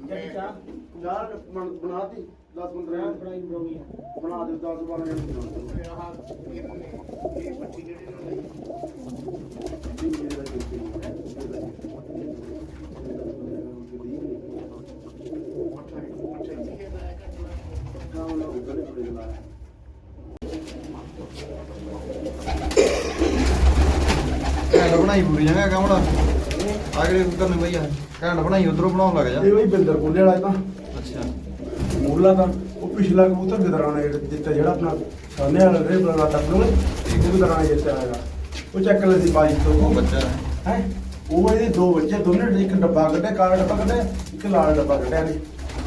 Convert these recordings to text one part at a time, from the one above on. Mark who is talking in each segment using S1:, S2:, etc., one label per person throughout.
S1: ਚਾਹ? ਬਣ- ਬਣਾਤੀ 10 15
S2: ਬਣਾਈ ਬਣਾਉਣੀ ਆ।
S1: ਬਣਾ ਦਿਓ 10 12 ਜਣੇ ਬਣਾ
S3: ਘੈਂਟ ਬਣਾਈ ਪੂਰੀ ਜਗ੍ਹਾ ਕਮਲਾ। ਆ ਕਿਹੜੇ ਕੁੱਕਰ ਨੇ ਬਈ ਆ ਘੈਂਟ ਬਣਾਈ ਉਧਰੋਂ ਬਣਾਉਣ ਲੱਗ ਜਾ।
S1: ਇਹ ਬਈ ਬਿੰਦਰ ਕੋਲੇ ਵਾਲਾ ਤਾਂ।
S3: ਅੱਛਾ।
S1: ਮੂਰਲਾ ਤਾਂ ਉਹ ਪਿਛਲਾ ਕਬੂਤਰ ਗਿਦਰਾਂ ਨੇ ਜਿੱਤੇ ਜਿਹੜਾ ਆਪਣਾ ਸਾਹਮਣੇ ਵਾਲਾ ਰੇ ਬਲਾ ਟੱਪ ਨੂੰ। ਇਹ ਗਿਦਰਾਂ ਜਿੱਤਿਆ ਹੈਗਾ। ਉਹ ਚੱਕ ਲੈ ਸੀ ਬਾਈ ਤੋਂ।
S3: ਉਹ ਬੱਚਾ ਹੈ।
S1: ਉਹ ਇਹਦੇ ਦੋ ਬੱਚੇ ਦੋਨੇ ਇੱਕ ਡੱਬਾ ਕੱਢਿਆ ਕਾਲਾ ਡੱਬਾ ਕੱਢਿਆ ਇੱਕ ਲਾਲ ਡੱਬਾ ਕੱਢਿਆ ਨੇ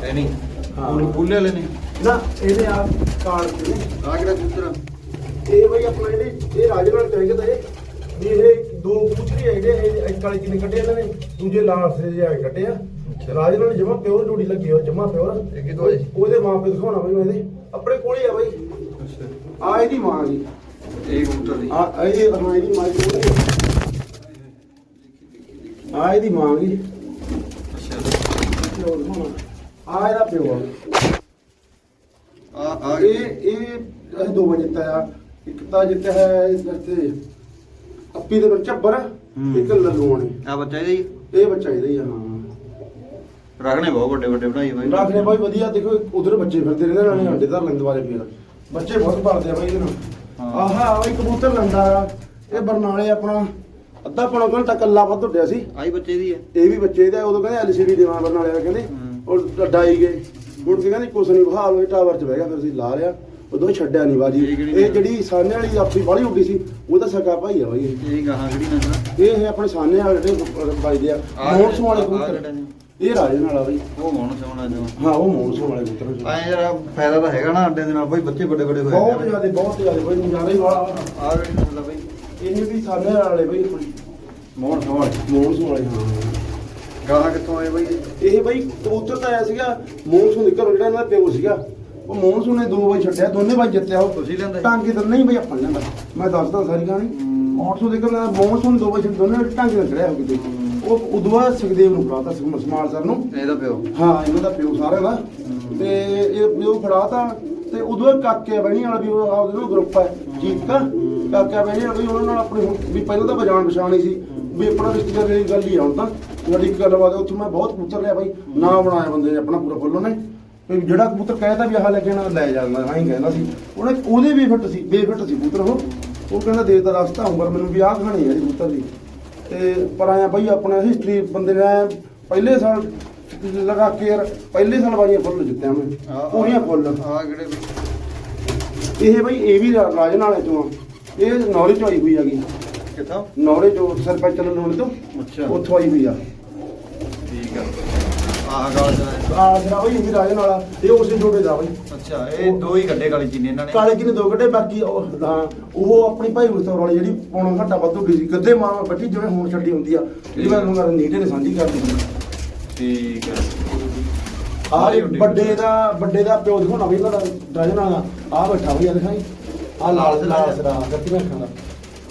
S3: ਇਹ ਨਹੀਂ।
S1: ਹਾਂ।
S3: ਪੂਰੇ ਪੂਲੇ ਵਾਲੇ ਨੇ।
S1: ਨਾ ਇਹਦੇ ਆ ਕਾਰਡ ਤੇ
S3: ਆ ਕਿਹੜਾ ਕੁੱਕਰ
S1: ਇਹ ਬਈ ਆਪਣਾ ਜਿਹੜੇ ਇਹ ਰਾਜ ਨਾਲ ਚਾਹੀਦਾ ਤਾਂ। ਇਹ ਵੀ ਇਹ ਦੋ ਕਬੂਤਰੀ ਹੈ ਜਿਹੜੇ ਇਹ ਇੱਕ ਵਾਲੇ ਕਿੰਨੇ ਕੱਢੇ ਇਹਨਾਂ ਨੇ ਦੂਜੇ ਲਾਲ ਸੇ ਜਿਹੇ ਕੱਢੇ ਆ। ਰਾਜ ਨਾਲ ਜਮਾ ਪਿਓਰ ਜੋੜੀ ਲੱਗੀ ਹੋ ਜਮਾ ਪਿਓਰ।
S3: ਇਹ ਕਿਤੋਂ ਆਏ?
S1: ਉਹਦੇ ਮਾਂ ਪਿਓ ਦਿਖਾਉਣਾ ਬਈ ਮੈਂ ਇਹਦੇ। ਆਪਣੇ ਕੋਲ ਹੀ ਆ ਬਈ। ਆ ਇਹਦੀ ਮਾਂ ਜੀ।
S3: ਇਹ ਕਬੂਤਰ ਦੀ।
S1: ਆ ਇਹ ਆਪਣਾ ਇਹਦੀ ਮਾਂ ਜੀ। ਆ ਇਹਦੀ ਮਾਂ ਜੀ। ਆ ਇਹਦਾ ਪਿਓ ਆ।
S3: ਆ
S1: ਇਹ ਇਹ ਅਸੀਂ ਦੋ ਵਜੇ ਜਿੱਤਿਆ ਇੱਕ ਤਾਂ ਜਿੱਤਿਆ ਹੈ ਇੱਥੇ ਅੱਪੀ ਦੇ ਵਿੱਚ ਝੱਬਰ
S3: ਹੂੰ।
S1: ਇੱਕ ਲੱਲੂਆਂ ਨੇ
S3: ਆ ਬੱਚਾ ਇਹਦਾ ਹੀ?
S1: ਇਹ ਬੱਚਾ ਇਹਦਾ ਹੀ ਆ। ਹਾਂ।
S3: ਰੱਖਣੇ ਬਹੁਤ ਵੱਡੇ ਵੱਡੇ ਬਣਾਈ ਬਾਈ।
S1: ਰੱਖਨੇ ਬਾਈ ਵਧੀਆ ਦੇਖੋ ਉਧਰ ਬੱਚੇ ਫਿਰਦੇ ਰਹਿੰਦੇ ਨਾਲੇ ਅੰਡੇ ਧਰ ਲੈਂਦੇ ਵਾਲੇ ਫੇਰ। ਬੱਚੇ ਬਹੁਤ ਭਰਦੇ ਆ ਬਾਈ ਇਹਦੇ ਨਾਲ
S3: ਹਾਂ।
S1: ਆਹਾ ਬਾਈ ਕਬੂਤਰ ਲੰਡਾ ਆ। ਇਹ ਬਰਨਾਲੇ ਆਪਣਾ ਅੱਧਾ ਪੌਣਾ ਘੰਟਾ ਕੱਲਾ ਵੱਧ ਉੱਡਿਆ ਸੀ।
S3: ਆਈ ਬੱਚੇ ਦੀ ਹੈ
S1: ਇਹ ਵੀ ਬੱਚੇ ਦਾ ਉਦੋਂ ਕਹਿੰਦੇ ਐਲਸੀਡੀ ਦੇਵਾਂ ਬਰਨਾਲੇ ਵਾਲੇ ਕਹਿੰਦੇ।
S3: ਹੂੰ।
S1: ਉਹ ਡਾਈ ਗਏ। ਮੁੜ ਕੇ ਕਹਿੰਦੇ ਕੁਛ ਨਹੀਂ ਬਹਾਲ ਹੋਏ ਟਾਵਰ 'ਚ ਬਹਿ ਗਿਆ ਫਿਰ ਅਸੀਂ ਲਾ ਲਿਆ। ਉਦੋਂ ਛੱਡਿਆ ਨਹੀਂ ਬਾਜੀ।
S3: ਇਹ
S1: ਜਿਹੜੀ ਸਾਹਨੇ ਵਾਲੀ ਆਪੀ ਵਾਲੀ ਉੱਡੀ ਸੀ ਉਹ ਤਾਂ ਸਕਾ ਭਾਈ ਆ ਬਾਈ। ਇਹ।
S3: ਗਾਹਾਂ ਕਿਹੜੀ ਨੰਨਾ
S1: ਇਹ ਹੈ ਆਪਣੇ ਸਾਹਨੇ ਵਾਲੇ ਜਿਹੜੇ ਬਾਈ ਆ
S3: ਆਹ
S1: ਮੌਨਸੂਨ ਵਾਲੇ ਕਬੂਤਰ।
S3: ਜਿਹੜੇ।
S1: ਇਹ ਰਾਜੇ ਨਾਲ ਆ ਬਾਈ।
S3: ਉਹ ਮੌਣ ਸੋਣਾ ਜੋ
S1: ਹਾਂ ਉਹ ਮੌਨਸੂਨ ਵਾਲੇ ਕਬੂਤਰ
S3: ਐ ਯਾਰ ਫਾਇਦਾ ਤਾਂ ਹੈਗਾ ਨਾ ਅੰਡੇ ਦੇ ਨਾਲ ਬਈ ਬੱਚੇ ਵੱਡੇ ਵੱਡੇ ਹੋਏ
S1: ਬਹੁਤ ਜ਼ਿਆਦਾ ਬਹੁਤ ਜ਼ਿਆਦਾ ਬਾਈ ਨਜ਼ਾਰਾ ਹੀ ਵਾਲਾ
S3: ਆ ਕਿਹੜੀ ਨਸਲ ਆ ਬਈ?
S1: ਇਹ ਵੀ ਸਾਹਨੇ ਵਾਲੇ ਬਾਈ
S3: ਮੌਣ ਸੋਣ
S1: ਮੌਨਸੂਨ ਵਾਲੇ। ਹਾਂ
S3: ਗਾਹਾਂ ਕਿੱਥੋਂ ਆਏ ਬਈ?
S1: ਇਹ ਬਾਈ ਕਬੂਤਰ ਤਾਂ ਆਇਆ ਸੀਗਾ ਮੌਨਸੂਨ ਦੇ ਘਰੋਂ ਜਿਹੜਾ ਇਹਨਾਂ ਦਾ ਪਿਓ ਸੀਗਾ। ਉਹ ਮੌਨਸੂਨ ਨੇ ਦੋ ਵਾਰ ਛੱਡਿਆ ਦੋਨੇ ਵਾਰ ਜਿੱਤਿਆ ਉਹ।
S3: ਤੁਸੀਂ ਲੈਂਦੇ।
S1: ਟਾਂਗੇ ਤਾਂ ਨਹੀਂ ਬਈ ਆਪਾਂ ਲੈਂਦਾ। ਮੈਂ ਦੱਸਦਾ ਸਾਰੀ ਕਹਾਣੀ। ਮੌਨਸੂਨ ਦੇ ਘਰੋਂ ਮੌਨਸੂਨ ਦੋ ਵਾਰ ਛੱਡ ਦੋਨੇ ਟਾਂਗੇ ਨਾਲ ਚੜਿਆ ਹੋ ਕਿਤੇ। ਉਹ ਉਦੋਂ ਸੁਖਦੇਵ ਨੂੰ ਫੜਾਤਾ ਸਮ- ਸਮਾਲ ਸਰ ਨੂੰ।
S3: ਇਹਦਾ ਪਿਓ।
S1: ਹਾਂ ਇਹਨਾਂ ਦਾ ਪਿਓ ਸਾਰਿਆਂ ਦਾ। ਤੇ ਇਹ ਪਿਓ ਫੜਾਤਾ ਤੇ ਉਦੋਂ ਕਾਕੇ ਬਣੀ ਵਾਲਾ ਵੀ ਉਹ ਆਪਦੇ ਨਾਲ ਗਰੁੱਪ ਹੈ ਠੀਕ ਆ? ਕਾਕੇ ਬਣੀ ਵਾਲਾ ਵੀ ਉਹਨਾਂ ਨਾਲ ਆਪਣੀ ਵੀ ਪਹਿਲਾਂ ਤਾਂ ਪਛਾਣ ਪਛਾਣੀ ਸੀ ਵੀ ਆਪਣਾ ਰਿਸ਼ਤੇਦਾਰ ਦੀ ਗੱਲ ਹੀ ਆ ਹੁਣ ਤਾਂ। ਇੱਕ ਗੱਲਬਾਤ ਉੱਥੇ ਮੈਂ ਬਹੁਤ ਕਬੂਤਰ ਲਿਆ ਬਾਈ ਨਾਂ ਬਣਾਇਆ ਬੰਦੇ ਨੇ ਆਪਣਾ ਪੂਰਾ ਫੁੱਲ ਉਹਨੇ। ਵੀ ਜਿਹੜਾ ਕਬੂਤਰ ਕਹਿੰਦਾ ਵੀ ਆਹ ਲੈ ਕੇ ਆਉਣਾ ਲੈ ਜਾਂਦਾ ਹਾਂ ਹੀ ਕਹਿੰਦਾ ਸੀ। ਉਹਨੇ ਉਹਦੇ ਵੀ ਫਿੱਟ ਸੀ ਬੇਫਿੱਟ ਸੀ ਕਬੂਤਰ ਉਹ। ਉਹ ਕਹਿੰਦਾ ਦੇ ਤਾਂ ਰਸਤਾ ਉਮਰ ਮੈਨੂੰ ਵੀ ਆਹ ਕਹਾਣੀ ਹੈ ਕਬੂਤਰ ਦੀ। ਤੇ ਪਰ ਆਇਆ ਬਈ ਆਪਣਾ ਹਿਸਟਰੀ ਬੰਦੇ ਨੇ ਪਹਿਲੇ ਸਾਲ ਲਗਾ ਕੇ ਯਾਰ ਪਹਿਲੇ ਸਾਲ ਵਾਲੀਆਂ ਫੁੱਲ ਜਿੱਤਿਆ ਮੈਂ ਪੂਰੀਆਂ ਫੁੱਲ।
S3: ਆ ਕਿਹੜੇ
S1: ਇਹ ਬਈ ਇਹ ਵੀ ਰਾਜਨ ਵਾਲੇ ਚੋਂ ਆ। ਇਹ ਨੌਰੇ ਚੋਂ ਆਈ ਹੋਈ ਹੈਗੀ।
S3: ਕਿੱਥੋਂ?
S1: ਨੌਰੇ ਚੋਂ ਸਰਪੰਚ ਲੋਣ ਤੋਂ
S3: ਅੱਛਾ।
S1: ਉੱਥੋਂ ਆਈ ਹੋਈ ਆ।
S3: ਠੀਕ ਆ। ਆ ਗਾਲ ਦਾ
S1: ਆ ਜਿਹੜਾ ਬਈ ਇਹ ਵੀ ਰਾਜਨ ਵਾਲਾ ਇਹ ਉਸੇ ਜੋੜੇ ਦਾ ਬਈ।
S3: ਅੱਛਾ ਇਹ ਦੋ ਹੀ ਕੱਢੇ ਕਾਲੀ ਚੀਨੀ ਇਹਨਾਂ ਨੇ।
S1: ਕਾਲੇ ਜੀ ਨੇ ਦੋ ਗੱਡੇ ਬਾਕੀ ਉਹ ਹਾਂ ਉਹ ਆਪਣੀ ਭਾਈ ਉਸਤੋਂ ਵਾਲੀ ਜਿਹੜੀ ਪੌਣਾ ਘੱਟਾ ਵੱਧ ਉੱਡੀ ਸੀ ਗੱਦੇ ਮਾਂ ਬੱਟੀ ਜਿਵੇਂ ਹੁਣ ਛੱਡੀ ਹੁੰਦੀ ਆ। ਜਿਹੜੀ ਮੈਂ ਤੁਹਾਨੂੰ ਨੀਟੇ ਨੇ ਸਾਂਝੀ ਕਰ ਦਿੱਤੀ।
S3: ਠੀਕ ਆ।
S1: ਆਹ ਇਹ ਵੱਡੇ ਦਾ ਵੱਡੇ ਦਾ ਪਿਓ ਦਿਖਾਉਣਾ ਵੀ ਇਹਨਾਂ ਦਾ ਰਾਜਨ ਵਾਲਾ ਆ। ਬੈਠਾ ਹੋਈ ਆ ਦਿਖਾਈ। ਆ ਲਾਲ ਲਾਲ ਸਰਾ। ਗੱਤੀ ਰੱਖਾਂ ਦਾ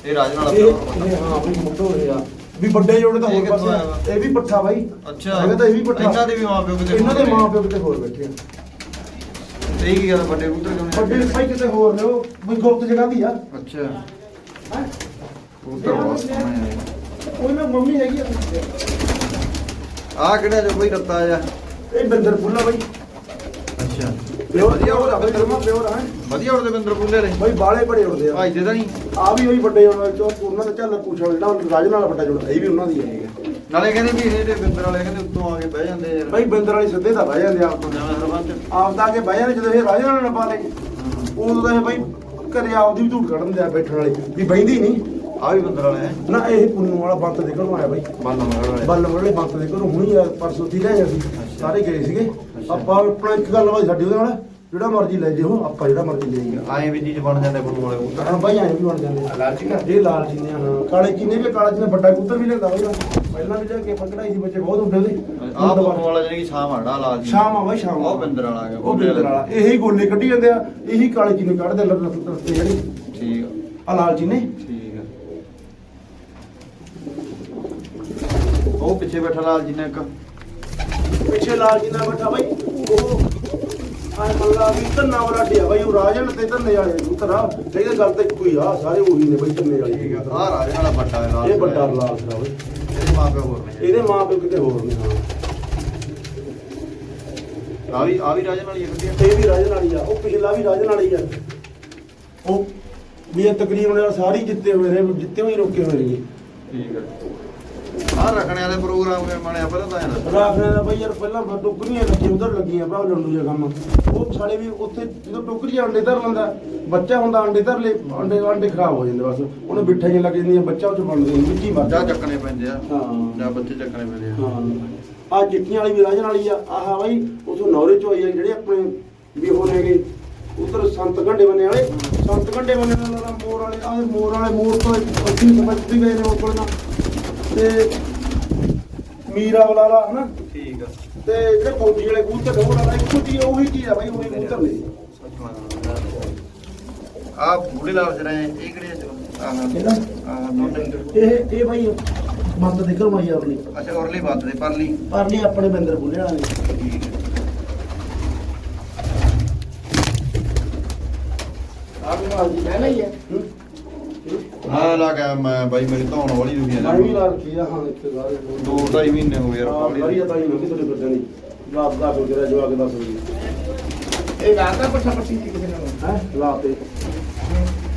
S3: ਇਹ ਰਾਜ ਨਾਲ
S1: ਇਹ ਇਹ ਹਾਂ ਵੀ ਮੁੱਢੋਂ ਆ। ਵੀ ਵੱਡੇ ਜੋੜੇ ਤਾਂ ਹੋਰ ਪਾਸੇ। ਇਹ ਵੀ ਪੱਠਾ ਬਾਈ।
S3: ਅੱਛਾ।
S1: ਹੈਗਾ ਤਾਂ ਇਹ ਵੀ ਪੱਠਾ।
S3: ਇਹਨਾਂ ਦੇ ਵੀ ਮਾਂ ਪਿਓ ਕਿਤੇ
S1: ਇਹਨਾਂ ਦੇ
S3: ਨੇ।
S1: ਮਾਂ ਪਿਓ ਕਿਤੇ ਹੋਰ ਬੈਠੇ ਆ।
S3: ਇਹ ਕੀ ਗੱਲ ਵੱਡੇ ਪੁੱਤਰ ਕਿਉਂ
S1: ਵੱਡੇ
S3: ਨੇ
S1: ਭਾਈ ਕਿਤੇ ਹੋਰ ਨੇ ਉਹ। ਵੀ ਗੁਪਤ ਜਗ੍ਹਾ ਦੀ ਆ।
S3: ਅੱਛਾ।
S1: ਹੈਂ?
S3: ਪੁੱਤਰ ਬਹੁਤ ਸੋਹਣੇ
S1: ਉਹ ਇਹਨਾਂ ਮੰਮੀ ਹੈਗੀ ਆ।
S3: ਆ ਕਿਹੜਾ ਜੋ ਬਈ ਰੱਤਾ ਆ
S1: ਇਹ ਬਿੰਦਰ ਫੁੱਲਾ ਬਾਈ।
S3: ਅੱਛਾ।
S1: ਪਿਓਰ ਵਧੀਆ ਹੋ ਰਿਹਾ ਕਰਮਾ ਪਿਓਰ ਹੈ?
S3: ਵਧੀਆ ਉੜਦੇ ਬਿੰਦਰ ਪੁੱਲੇ ਨੇ।
S1: ਬਾਈ ਬਾਲੇ ਬੜੇ ਉੜਦੇ ਆ।
S3: ਭਾਈ ਦੇ ਤਾਂ ਨਹੀਂ।
S1: ਆ ਵੀ ਉਹੀ ਵੱਡੇ ਜੋੜ ਵਿੱਚ ਉਹਨਾਂ ਦਾ ਚੱਲ ਪੁੱਛੋ ਜਿਹੜਾ ਰਾਜ ਨਾਲ ਵੱਡਾ ਜੋੜ ਇਹ ਵੀ ਉਹਨਾਂ ਦੀ ਹੈ
S3: ਨਾਲੇ ਕਹਿੰਦੇ ਵੀ ਇਹ ਬਿੰਦਰ ਵਾਲੇ ਕਹਿੰਦੇ ਉੱਤੋਂ ਆ ਕੇ ਬਹਿ ਜਾਂਦੇ ਆ ਯਾਰ।
S1: ਬਾਈ ਬਿੰਦਰ ਵਾਲੀ ਸਿੱਧੇ ਤਾਂ ਬਹਿ ਜਾਂਦੇ ਆਪ। ਤੋਂ
S3: ਨਵਾਂ ਸਰਪੰਚ
S1: ਆਪ ਤਾਂ ਆ ਕੇ ਬਹਿ ਜਾਂਦੇ ਜਦੋਂ ਇਹ ਰਾਜ ਨਾਲ ਪਾ ਲੈ ਉਦੋਂ ਤਾਂ ਇਹ ਬਾਈ ਘਰੇ ਆਪਦੀ ਵੀ ਧੂੜ ਕੱਢਣ ਦਿਆ ਬੈਠਣ ਵਾਲੀ। ਵੀ ਬਹਿੰਦੀ ਨਹੀਂ।
S3: ਆ ਵੀ ਬਿੰਦਰ ਵਾਲੇ ਹੈ
S1: ਨਾ ਇਹ ਪੁੰਨੂ ਵਾਲਾ ਬੰਤ ਦੇ ਘਰੋਂ ਆਇਆ ਬਾਈ।
S3: ਬੰਦ ਮਗਰ ਵਾਲੇ
S1: ਬੱਲ ਵਾਲੇ ਬੰਤ ਦੇ ਘਰੋਂ ਹੁਣੀ ਆ, ਪਰਸੋਂ ਤੀ ਲੈ ਅਸੀਂ। ਸਾਰੇ ਗਏ ਸੀਗੇ। ਆਪਾਂ ਆਪਣਾ ਇੱਕ ਗੱਲ ਬਾਈ ਸਾਡੀ ਉਹਦੇ ਨਾਲ ਜਿਹੜਾ ਮਰਜ਼ੀ ਲੈ ਜਿਓ ਆਪਾਂ ਜਿਹੜਾ ਮਰਜ਼ੀ ਲੈ ਜਾਈਏ।
S3: ਆਏ ਵੀ ਚੀਜ਼ ਬਣ ਜਾਂਦੇ ਫੁੱਲ ਵਾਲੇ ਕਬੂਤਰ
S1: ਹਾਂ ਬਾਈ ਐਂ ਵੀ ਬਣ ਜਾਂਦੇ ਆ। ਲਾਲ ਚੀਨਾ ਇਹ ਲਾਲ ਆ, ਹਾਂ। ਕਾਲੇ ਚੀਨੇ ਵੀ ਕਾਲਾ ਚੀਨਾ ਵੱਡਾ ਕਬੂਤਰ ਵੀ ਲੈਂਦਾ ਬਾਈ ਪਹਿਲਾਂ ਵੀ ਜਾ ਕੇ ਪਕੜਾਈ ਸੀ ਬੱਚੇ ਬਹੁਤ ਹੁੰਦੇ ਉਹਦੇ
S3: ਆ ਫੁੱਲ ਵਾਲਾ ਜਿਹੜੀ ਸ਼ਾਮ ਆੜਾ ਲਾਲ ਜੀ
S1: ਸ਼ਾਮ ਆ ਬਾਈ ਸ਼ਾਮ
S3: ਉਹ ਬਿੰਦਰ ਵਾਲਾ ਆ ਗਿਆ
S1: ਉਹ ਬਿੰਦਰ ਵਾਲਾ। ਇਹੀ ਗੋਲੇ ਕੱਢੀ ਜਾਂਦੇ ਆ ਇਹੀ ਕਾਲੇ ਚੀਨੇ ਕੱਢਦੇ ਲੱਗ ਰਸਤੇ ਜਿਹੜੀ।
S3: ਠੀਕ
S1: ਆ। ਲਾਲ ਚੀਨੇ
S3: ਠੀਕ ਆ ਉਹ ਪਿੱਛੇ ਬੈਠਾ ਲਾਲ ਜੀ ਨੇ ਇੱਕ।
S1: ਪਿੱਛੇ ਲਾਲ ਜੀ ਨਾਲ ਬੈਠਾ ਬਾਈ। ਉਹ ਆਹ ਮੱਲਾ ਵੀ ਧੰਨਾ ਵਾਲਾ ਡਿਆ ਬਾਈ ਉਹ ਰਾਜਨ ਤੇ ਧੰਨੇ ਵਾਲੇ ਆ। ਨਹੀਂ ਤਾਂ ਗੱਲ ਤੇ ਕੋਈ ਆ ਸਾਰੇ ਉਹੀ ਨੇ ਬਾਈ ਧੰਨੇ ਵਾਲੇ।
S3: ਠੀਕ ਆ ਆਹ ਰਾਜੇ ਵਾਲਾ ਵੱਡਾ ਹੈ ਲਾਲ
S1: ਇਹ ਵੱਡਾ ਲਾਲ ਸਰਾ ਬਾਈ।
S3: ਇਹਦੇ ਮਾਂ ਪਿਓ ਹੋਰ ਨੇ।
S1: ਇਹਦੇ ਮਾਂ ਪਿਓ ਕਿਤੇ ਹੋਰ ਨੇ ਹਾਂ।
S3: ਆ ਵੀ ਆ ਵੀ ਰਾਜੇ ਵਾਲੀ ਇੱਕ ਦੀ
S1: ਇਹ ਵੀ ਰਾਜਨ ਵਾਲੀ ਆ ਉਹ ਪਿਛਲਾ ਵੀ ਰਾਜਨ ਵਾਲੀ ਆ। ਉਹ ਵੀ ਇਹ ਤਕਰੀਬਨ ਸਾਰੀ ਜਿੱਤੇ ਹੋਏ ਨੇ ਜਿੱਤੇ ਹੋਏ ਰੋਕੇ ਹੋਏ ਨੇ।
S3: ਠੀਕ ਹੈ ਆਹ ਰੱਖਣੇ ਵਾਲੇ ਪ੍ਰੋਗਰਾਮ ਕੇ ਬਣਿਆ ਪਹਿਲਾਂ ਤਾਂ ਇਹਦਾ।
S1: ਰਾਖਣੇ ਦਾ ਬਈ ਯਾਰ ਪਹਿਲਾਂ ਫਿਰ ਟੋਕਰੀਆਂ ਲੱਗੀਆਂ ਉਧਰ ਲੱਗੀਆਂ ਭਰਾ ਲੰਡੂ ਜਿਹਾ ਕੰਮ। ਉਹ ਸਾਲੇ ਵੀ ਉੱਥੇ ਜਦੋਂ ਟੋਕਰੀ ਅੰਡੇ ਧਰ ਲੈਂਦਾ ਬੱਚਾ ਹੁੰਦਾ ਅੰਡੇ ਧਰ ਲੈ ਅੰਡੇ ਅੰਡੇ ਖਰਾਬ ਹੋ ਜਾਂਦੇ ਬਸ। ਉਹਨੇ ਬਿੱਠਾ ਜਿਹਾ ਲੱਗ ਜਾਂਦੀਆਂ ਬੱਚਾ ਉਹ ਚ ਬਣਦੇ ਵਿੱਚੀ ਮਰ
S3: ਜਾਂ। ਚੱਕਣੇ ਪੈਂਦੇ ਆ।
S1: ਹਾਂ।
S3: ਜਾਂ ਬੱਚੇ ਚੱਕਣੇ ਪੈਂਦੇ ਆ।
S1: ਹਾਂ। ਆ ਚਿੱਟੀਆਂ ਵਾਲੀ ਵੀ ਰਾਜਨ ਵਾਲੀ ਆ। ਆਹ ਬਾਈ ਉਥੋਂ ਨੌਰੇ ਚੋਂ ਆਈ ਆ ਜਿਹੜੇ ਆਪਣੇ ਵੀ ਉਹ ਹੈਗੇ ਉਧਰ ਸੰਤ ਘੰਡੇ ਬੰਨੇ ਵਾਲੇ। ਸੰਤ ਘੰਡੇ ਬੰਨੇ ਨਾਲ ਮੋਰ ਵਾਲੇ ਆਹ ਮੋਰ ਵਾਲੇ ਮੋਰ ਤੋਂ ਅੱਧੀ ਸਮਝਦੀ ਗਏ ਨੇ ਉਹ ਕੋਲ ਨਾ। ਤੇ ਮੀਰਾ ਵਾਲਾ ਹਨਾ?
S3: ਠੀਕ ਆ।
S1: ਤੇ ਜਿਹੜੇ ਫੌਜੀ ਵਾਲੇ ਕਬੂਤਰ ਉਹ ਵਾਲਾ ਇੱਕੋ ਚੀਜ਼ ਉਹੀ ਚੀਜ਼ ਆ ਬਾਈ ਉਹੀ ਕਬੂਤਰ ਨੇ
S3: ਆ। ਬੁੜੇ ਲਾਲ ਜਰੇ ਇਹ ਕਿਹੜੇ ਆ ਆਹ
S1: ਇਹਦਾ
S3: ਦੋਨੇ
S1: ਇਹ ਇਹ ਬਾਈ ਮੱਤ ਦੇ ਕਰਮਾਈ ਆਪਣੀ।
S3: ਅੱਛਾ ਔਰਲੀ ਬਾਤ ਦੇ ਪਰਲੀ।
S1: ਪਰਲੀ ਆਪਣੇ ਬੰਦਰ ਬੁੱਲੇ ਵਾਲੇ। ਨੇ
S3: ਠੀਕ ਹੈ
S1: ਆਹ ਵੀ ਦੀ ਹੈ।
S3: ਆ ਲਾ ਕੇ ਮੈਂ ਬਾਈ ਮੇਰੀ ਧੌਣ ਵਾਲੀ ਦੁਨੀਆ
S1: ਮੈਂ ਵੀ ਲਾ ਰੱਖੀ ਆ ਹਾਂ ਇੱਥੇ ਸਾਰੇ
S3: ਦੋ ਢਾਈ ਮਹੀਨੇ ਹੋ ਗਏ ਯਾਰ
S1: ਹਾਂ ਵਧੀਆ ਤਾਂ ਹੀ ਨੰਗੀ ਤੁਹਾਡੇ ਫਿਰਦੇ ਨਹੀਂ। ਰਾਤ ਦਾ ਹੋ ਗਿਆ ਜਵਾਕ ਦੱਸ ਵਜੇ
S2: ਇਹ ਰਾਤਾ ਪੱਠਾ ਪੱਟੀ ਸੀ ਕਿਸੇ ਨਾਲ?
S1: ਹੈ? ਲਾ ਤੇ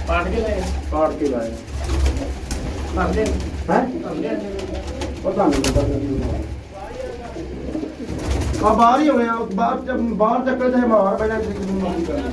S2: ਪਾੜ ਕੇ ਲਾਇਆ
S1: ਪਾੜ ਕੇ ਲਾਏ।
S2: ਮਰਦੇ
S1: ਹੈ?
S2: ਮਰਦੇ
S1: ਪਤਾ ਨਹੀਂ ਪਤਾ ਨਹੀਂ ਆ ਬਾਹਰ ਹੀ ਹੋਇਆ ਬਾਹਰ ਚ ਬਾਹਰ ਚੱਕਰ ਚਾਹੇ ਮਾਰ ਪੈਣਾ ਕਿਸੇ ਨੂੰ ਮਾਰੀ ਕਰ